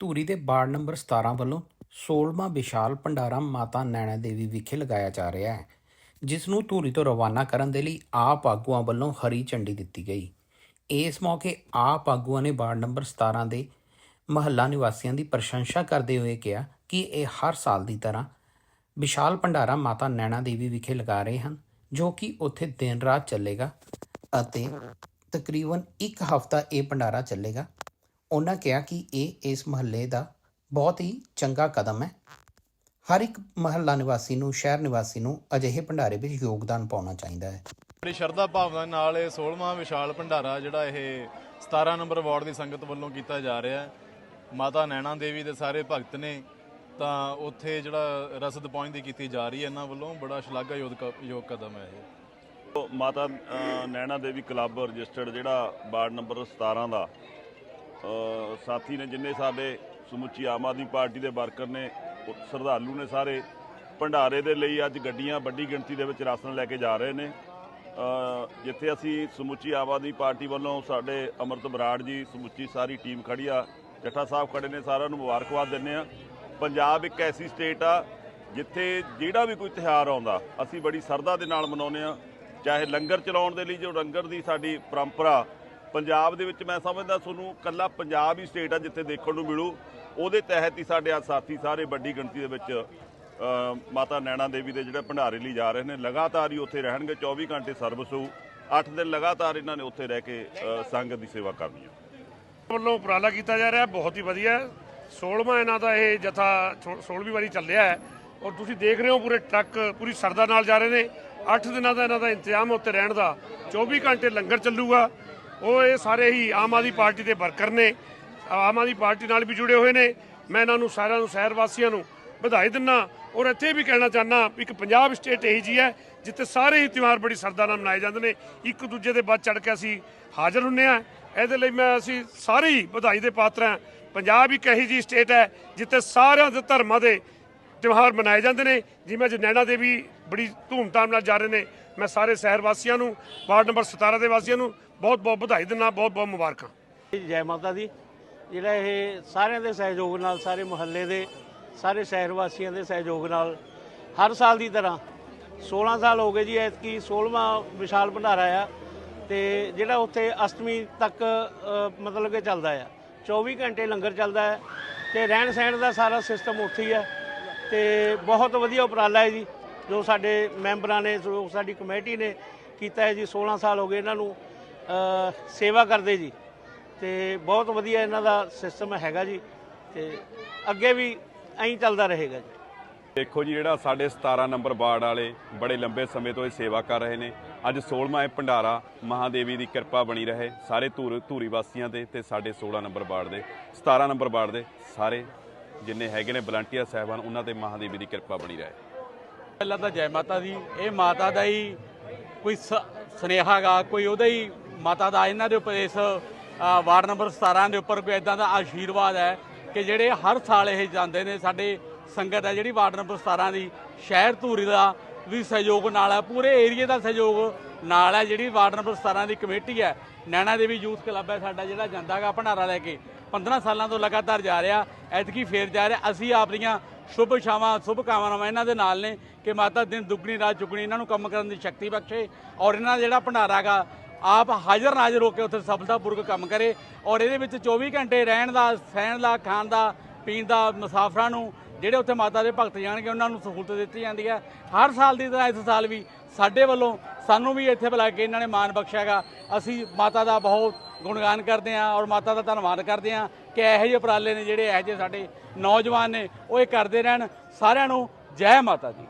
ਧੂਰੀ ਦੇ ward number 17 ਵੱਲੋਂ 16ਵਾਂ ਵਿਸ਼ਾਲ ਭੰਡਾਰਾ ਮਾਤਾ ਨੈਣਾ ਦੇਵੀ ਵਿਖੇ ਲਗਾਇਆ ਜਾ ਰਿਹਾ ਹੈ, ਜਿਸ ਨੂੰ ਧੂਰੀ ਤੋਂ ਰਵਾਨਾ ਕਰਨ ਦੇ ਲਈ ਆਪ ਆਗੂਆਂ ਵੱਲੋਂ ਹਰੀ ਝੰਡੀ ਦਿੱਤੀ ਗਈ। ਇਸ ਮੌਕੇ ਆਪ ਆਗੂਆਂ ਨੇ ਵਾਰਡ ਨੰਬਰ 17 ਦੇ ਮਹੱਲਾ ਨਿਵਾਸੀਆਂ ਦੀ ਪ੍ਰਸ਼ੰਸਾ ਕਰਦੇ ਹੋਏ ਕਿਹਾ ਕਿ ਇਹ ਹਰ ਸਾਲ ਦੀ ਤਰ੍ਹਾਂ ਵਿਸ਼ਾਲ ਭੰਡਾਰਾ ਮਾਤਾ ਨੈਣਾ ਦੇਵੀ ਵਿਖੇ ਲਗਾ ਰਹੇ ਹਨ, ਜੋ ਕਿ ਉੱਥੇ ਦਿਨ ਰਾਤ ਚੱਲੇਗਾ ਅਤੇ ਤਕਰੀਬਨ ਇੱਕ ਹਫ਼ਤਾ ਇਹ ਭੰਡਾਰਾ ਚੱਲੇਗਾ। ਉਹਨਾਂ ਕਿਹਾ ਕਿ ਇਹ ਇਸ ਮਹੱਲੇ ਦਾ ਬਹੁਤ ਹੀ ਚੰਗਾ ਕਦਮ ਹੈ। ਹਰ ਇੱਕ ਮਹੱਲਾ ਨਿਵਾਸੀ ਨੂੰ ਸ਼ਹਿਰ ਨਿਵਾਸੀ ਨੂੰ ਅਜਿਹੇ ਭੰਡਾਰੇ ਵਿੱਚ ਯੋਗਦਾਨ ਪਾਉਣਾ ਚਾਹੀਦਾ ਹੈ। ਬੜੀ ਸ਼ਰਧਾ ਭਾਵਨਾ ਨਾਲ ਇਹ 16ਵਾਂ ਵਿਸ਼ਾਲ ਭੰਡਾਰਾ ਜਿਹੜਾ ਇਹ 17 ਨੰਬਰ ਵਾਰਡ ਦੀ ਸੰਗਤ ਵੱਲੋਂ ਕੀਤਾ ਜਾ ਰਿਹਾ ਹੈ। ਮਾਤਾ ਨੈਣਾ ਦੇਵੀ ਦੇ ਸਾਰੇ ਭਗਤ ਨੇ ਤਾਂ ਉੱਥੇ ਜਿਹੜਾ ਰਸਦ ਪਹੁੰਚਦੀ ਕੀਤੀ ਜਾ ਰਹੀ ਹੈ ਇਹਨਾਂ ਵੱਲੋਂ ਬੜਾ ਸ਼ਲਾਘਾਯੋਗ ਕ- ਯੋਗ ਕਦਮ ਹੈ ਇਹ। ਮਾਤਾ ਨੈਣਾ ਦੇਵੀ ਕਲੱਬ ਰਜਿਸਟਰਡ ਜਿਹੜਾ ਵਾਰਡ ਨੰਬਰ 17 ਦਾ ਸਾਥੀ ਨੇ ਜਿੰਨੇ ਸਾਡੇ ਸਮੁੱਚੀ ਆਮ ਆਦਮੀ ਪਾਰਟੀ ਦੇ ਵਰਕਰ ਨੇ ਸ਼ਰਧਾਲੂ ਨੇ ਸਾਰੇ, ਭੰਡਾਰੇ ਦੇ ਲਈ ਅੱਜ ਗੱਡੀਆਂ ਵੱਡੀ ਗਿਣਤੀ ਦੇ ਵਿੱਚ ਰਾਸ਼ਨ ਲੈ ਕੇ ਜਾ ਰਹੇ ਨੇ। ਜਿੱਥੇ ਅਸੀਂ ਸਮੁੱਚੀ ਆਮ ਆਦਮੀ ਪਾਰਟੀ ਵੱਲੋਂ ਸਾਡੇ ਅਮਰਤ ਬਰਾੜ ਜੀ, ਸਮੁੱਚੀ ਸਾਰੀ ਟੀਮ ਖੜੀ ਆ ਜੱਟਾ ਸਾਹਿਬ ਖੜੇ ਨੇ, ਸਾਰਿਆਂ ਨੂੰ ਮੁਬਾਰਕਬਾਦ ਦਿੰਦੇ ਆ ਪੰਜਾਬ ਇੱਕ ਐਸੀ ਸਟੇਟ ਆ ਜਿੱਥੇ ਜਿਹੜਾ ਵੀ ਕੋਈ ਤਿਉਹਾਰ ਆਉਂਦਾ, ਅਸੀਂ ਬੜੀ ਸਰਦਾ ਦੇ ਨਾਲ ਮਨਾਉਂਦੇ ਆ ਚਾਹੇ ਲੰਗਰ ਚਲਾਉਣ ਦੇ ਲਈ ਜੋ ਲੰਗਰ ਦੀ ਸਾਡੀ ਪਰੰਪਰਾ ਪੰਜਾਬ ਦੇ ਵਿੱਚ ਮੈਂ ਸਮਝਦਾ ਤੁਹਾਨੂੰ ਕੱਲਾ ਪੰਜਾਬ ਹੀ ਸਟੇਟ ਆ ਜਿੱਥੇ ਦੇਖਣ ਨੂੰ ਮਿਲੂ। ਉਹਦੇ ਤਹਿਤ ਹੀ ਸਾਡੇ ਆ ਸਾਥੀ ਸਾਰੇ ਵੱਡੀ ਗਿਣਤੀ ਦੇ ਵਿੱਚ ਮਾਤਾ ਨੈਣਾ ਦੇਵੀ ਦੇ ਜਿਹੜੇ ਭੰਡਾਰੇ ਲਈ ਜਾ ਰਹੇ ਨੇ। ਲਗਾਤਾਰ ਹੀ ਉੱਥੇ ਰਹਿਣਗੇ 24 ਘੰਟੇ ਸਰਵਿਸ ਹੋਊ। 8 ਦਿਨ ਲਗਾਤਾਰ ਇਹਨਾਂ ਨੇ ਉੱਥੇ ਰਹਿ ਕੇ ਸੰਗਤ ਦੀ ਸੇਵਾ ਕਰਨੀ ਹੈ ਵੱਲੋਂ ਉਪਰਾਲਾ ਕੀਤਾ ਜਾ ਰਿਹਾ, ਬਹੁਤ ਹੀ ਵਧੀਆ। ਹੈ। 16ਵਾਂ ਇਹਨਾਂ ਦਾ ਇਹ ਜਥਾ 16ਵੀਂ ਵਾਰੀ ਚੱਲਿਆ ਹੈ। ਔਰ ਤੁਸੀਂ ਦੇਖ ਰਹੇ ਹੋ ਪੂਰੇ ਟਰੱਕ ਪੂਰੀ ਸਰਦਾ ਨਾਲ ਜਾ ਰਹੇ ਨੇ। 8 ਦਿਨਾਂ ਦਾ ਇਹਨਾਂ ਦਾ ਇੰਤਜ਼ਾਮ ਹੈ ਉੱਤੇ ਰਹਿਣ ਦਾ। 24 ਘੰਟੇ ਲੰਗਰ ਚੱਲੂਗਾ। ਉਹ ਇਹ ਸਾਰੇ ਹੀ ਆਮ ਆਦਮੀ ਪਾਰਟੀ ਦੇ ਵਰਕਰ ਨੇ। ਆਮ ਆਦਮੀ ਪਾਰਟੀ ਨਾਲ ਵੀ ਜੁੜੇ ਹੋਏ ਨੇ। ਮੈਂ ਇਹਨਾਂ ਨੂੰ ਸਾਰਿਆਂ ਨੂੰ, ਸ਼ਹਿਰ ਵਾਸੀਆਂ ਨੂੰ ਵਧਾਈ ਦਿੰਦਾ ਔਰ ਇੱਥੇ ਵੀ ਕਹਿਣਾ ਚਾਹਨਾ ਇੱਕ ਪੰਜਾਬ ਸਟੇਟ ਇਹੀ ਜੀ ਹੈ ਜਿੱਥੇ ਸਾਰੇ ਹੀ ਤਿਉਹਾਰ ਬੜੀ ਸਰਦਾ ਨਾਲ ਮਨਾਏ ਜਾਂਦੇ ਨੇ। ਇੱਕ ਦੂਜੇ ਦੇ ਵੱਧ ਚੜ ਕੇ ਅਸੀਂ ਹਾਜ਼ਰ ਹੁੰਨੇ ਆ। ਇਹਦੇ ਲਈ ਮੈਂ ਅਸੀਂ ਸਾਰੇ ਹੀ ਵਧਾਈ ਦੇ ਪਾਤਰ ਹਾਂ। ਪੰਜਾਬ ਇੱਕ ਇਹੀ ਜੀ ਸਟੇਟ ਹੈ ਜਿੱਥੇ ਸਾਰਿਆਂ ਦੇ ਧਰਮਾਂ ਦੇ ਤਿਉਹਾਰ ਮਨਾਏ ਜਾਂਦੇ ਨੇ। ਜਿਵੇਂ ਅੱਜ ਨੈਣਾ ਦੇਵੀ ਬੜੀ ਧੂਮਧਾਮ ਨਾਲ ਜਾ ਰਹੇ ਨੇ। ਮੈਂ ਸਾਰੇ ਸ਼ਹਿਰ ਵਾਸੀਆਂ ਨੂੰ, ਵਾਰਡ ਨੰਬਰ 17 ਦੇ ਵਾਸੀਆਂ ਨੂੰ ਬਹੁਤ ਬਹੁਤ ਵਧਾਈ ਦਿੰਦਾ ਬਹੁਤ ਬਹੁਤ ਮੁਬਾਰਕਾਂ। ਜੀ, ਜੈ ਮਾਤਾ ਦੀ। ਜਿਹੜਾ ਇਹ ਸਾਰਿਆਂ ਦੇ ਸਹਿਯੋਗ ਨਾਲ ਸਾਰੇ ਮੁਹੱਲੇ ਦੇ ਸਾਰੇ ਸ਼ਹਿਰ ਵਾਸੀਆਂ ਦੇ ਸਹਿਯੋਗ ਨਾਲ ਹਰ ਸਾਲ ਦੀ ਤਰ੍ਹਾਂ 16 ਸਾਲ ਹੋ ਗਏ ਜੀ ਐਤਕੀ 16ਵਾਂ ਵਿਸ਼ਾਲ ਭੰਡਾਰਾ ਆ ਤੇ ਜਿਹੜਾ ਉੱਥੇ ਅਸ਼ਟਮੀ ਤੱਕ ਮਤਲਬ ਕਿ ਚੱਲਦਾ ਆ। 24 ਘੰਟੇ ਲੰਗਰ ਚੱਲਦਾ ਹੈ ਤੇ ਰਹਿਣ ਸਹਿਣ ਦਾ ਸਾਰਾ ਸਿਸਟਮ ਉੱਥੇ ਹੀ ਹੈ ਤੇ ਬਹੁਤ ਵਧੀਆ ਉਪਰਾਲਾ ਹੈ ਜੀ ਜੋ ਸਾਡੇ ਮੈਂਬਰਾਂ ਨੇ ਜੋ ਸਾਡੀ ਕਮੇਟੀ ਨੇ ਕੀਤਾ ਹੈ ਜੀ 16 ਸਾਲ ਹੋ ਗਏ ਇਹਨਾਂ ਨੂੰ ਸੇਵਾ ਕਰਦੇ ਜੀ। ਤੇ ਬਹੁਤ ਵਧੀਆ ਇਹਨਾਂ ਦਾ ਸਿਸਟਮ ਹੈਗਾ ਜੀ। ਤੇ ਅੱਗੇ ਵੀ ਐਂ ਚੱਲਦਾ ਰਹੇਗਾ ਜੀ। ਦੇਖੋ ਜੀ ਜਿਹੜਾ ਸਾਡੇ 17 ਨੰਬਰ ਵਾਰਡ ਵਾਲੇ ਬੜੇ ਲੰਬੇ ਸਮੇਂ ਤੋਂ ਇਹ ਸੇਵਾ ਕਰ ਰਹੇ ਨੇ। ਅੱਜ 16ਵਾਂ ਇਹ ਭੰਡਾਰਾ ਮਹਾਦੇਵੀ ਦੀ ਕਿਰਪਾ ਬਣੀ ਰਹੇ ਸਾਰੇ ਧੂਰ ਧੂਰੀ ਵਾਸੀਆਂ ਦੇ ਤੇ ਸਾਡੇ 16 ਨੰਬਰ ਵਾਰਡ ਦੇ। 17 ਨੰਬਰ ਵਾਰਡ ਦੇ ਸਾਰੇ ਜਿੰਨੇ ਹੈਗੇ ਨੇ ਵਲੰਟੀਅਰ ਸਾਹਿਬਾਨ ਉਹਨਾਂ ਤੇ ਮਹਾਦੇਵੀ ਦੀ ਕਿਰਪਾ ਬਣੀ ਰਹੇ। ਪਹਿਲਾਂ ਤਾਂ ਜੈ ਮਾਤਾ ਦੀ ਇਹ ਮਾਤਾ ਦਾ ਹੀ ਕੋਈ ਸ- ਸੁਨੇਹਾ ਗਾ ਕੋਈ ਉਹਦਾ ਹੀ ਮਾਤਾ ਦਾ ਇਹਨਾਂ ਦੇ ਉੱਪਰ ਇਸ ਵਾਰਡ ਨੰਬਰ 17 ਦੇ ਉੱਪਰ ਕੋਈ ਇਦਾਂ ਦਾ ਆਸ਼ੀਰਵਾਦ ਹੈ ਕਿ ਜਿਹੜੇ ਹਰ ਸਾਲ ਇਹ ਜਾਂਦੇ ਨੇ, ਸਾਡੇ ਸੰਗਤ ਹੈ ਜਿਹੜੀ ਵਾਰਡ ਨੰਬਰ 17 ਦੀ, ਸ਼ਹਿਰ ਧੂਰੀ ਦਾ ਵੀ ਸਹਿਯੋਗ ਨਾਲ ਹੈ, ਪੂਰੇ ਏਰੀਏ ਦਾ ਸਹਿਯੋਗ ਨਾਲ ਹੈ, ਜਿਹੜੀ ਵਾਰਡ ਨੰਬਰ 17 ਦੀ ਕਮੇਟੀ ਹੈ, ਨੈਣਾ ਦੇਵੀ ਯੂਥ ਕਲੱਬ ਹੈ ਸਾਡਾ, ਜਿਹੜਾ ਜਾਂਦਾਗਾ ਭੰਡਾਰਾ ਲੈ ਕੇ। 15 ਸਾਲਾਂ ਤੋਂ ਲਗਾਤਾਰ ਜਾ ਰਿਹਾ, ਐਤਕੀ ਫੇਰ ਜਾ ਰਿਹਾ, ਅਸੀਂ ਆਪਣੀਆਂ ਸ਼ੁਭ ਇਛਾਵਾਂ ਸ਼ੁਭ ਕਾਮਨਾਵਾਂ ਇਹਨਾਂ ਦੇ ਨਾਲ ਨੇ ਕਿ ਮਾਤਾ ਦਿਨ ਦੁੱਗਣੀ, ਰਾਤ ਚੁਗਣੀ, ਇਹਨਾਂ ਨੂੰ ਕੰਮ ਕਰਨ ਦੀ ਸ਼ਕਤੀ ਬਖਸ਼ੇ ਔਰ ਇਹਨਾਂ ਦਾ ਜਿਹੜਾ ਭੰਡਾਰਾ ਹੈਗਾ ਆਪ ਹਾਜ਼ਰ ਨਾਜ਼ਰ ਹੋ ਕੇ ਉੱਥੇ ਸਫਲਤਾਪੂਰਵਕ ਕੰਮ ਕਰੇ ਔਰ ਇਹਦੇ ਵਿੱਚ 24 ਘੰਟੇ ਰਹਿਣ ਦਾ, ਸਹਿਣ ਦਾ, ਖਾਣ ਦਾ, ਪੀਣ ਦਾ ਮੁਸਾਫਰਾਂ ਨੂੰ ਜਿਹੜੇ ਉੱਥੇ ਮਾਤਾ ਦੇ ਭਗਤ ਜਾਣਗੇ, ਉਹਨਾਂ ਨੂੰ ਸਹੂਲਤ ਦਿੱਤੀ ਜਾਂਦੀ ਹੈ। ਹਰ ਸਾਲ ਦੀ ਤਰ੍ਹਾਂ ਇਸ ਸਾਲ ਵੀ ਸਾਡੇ ਵੱਲੋਂ ਸਾਨੂੰ ਵੀ ਇੱਥੇ ਬੁਲਾ ਕੇ ਇਹਨਾਂ ਨੇ ਮਾਣ ਬਖਸ਼ਿਆਗਾ ਅਸੀਂ ਮਾਤਾ ਦਾ ਬਹੁਤ ਗੁਣਗਾਨ ਕਰਦੇ ਹਾਂ ਔਰ ਮਾਤਾ ਦਾ ਧੰਨਵਾਦ ਕਰਦੇ ਹਾਂ ਕਿ ਇਹੋ ਜਿਹੇ ਉਪਰਾਲੇ ਨੇ ਜਿਹੜੇ ਇਹੋ ਜਿਹੇ ਸਾਡੇ ਨੌਜਵਾਨ ਨੇ, ਉਹ ਇਹ ਕਰਦੇ ਰਹਿਣ। ਸਾਰਿਆਂ ਨੂੰ ਜੈ ਮਾਤਾ ਦੀ।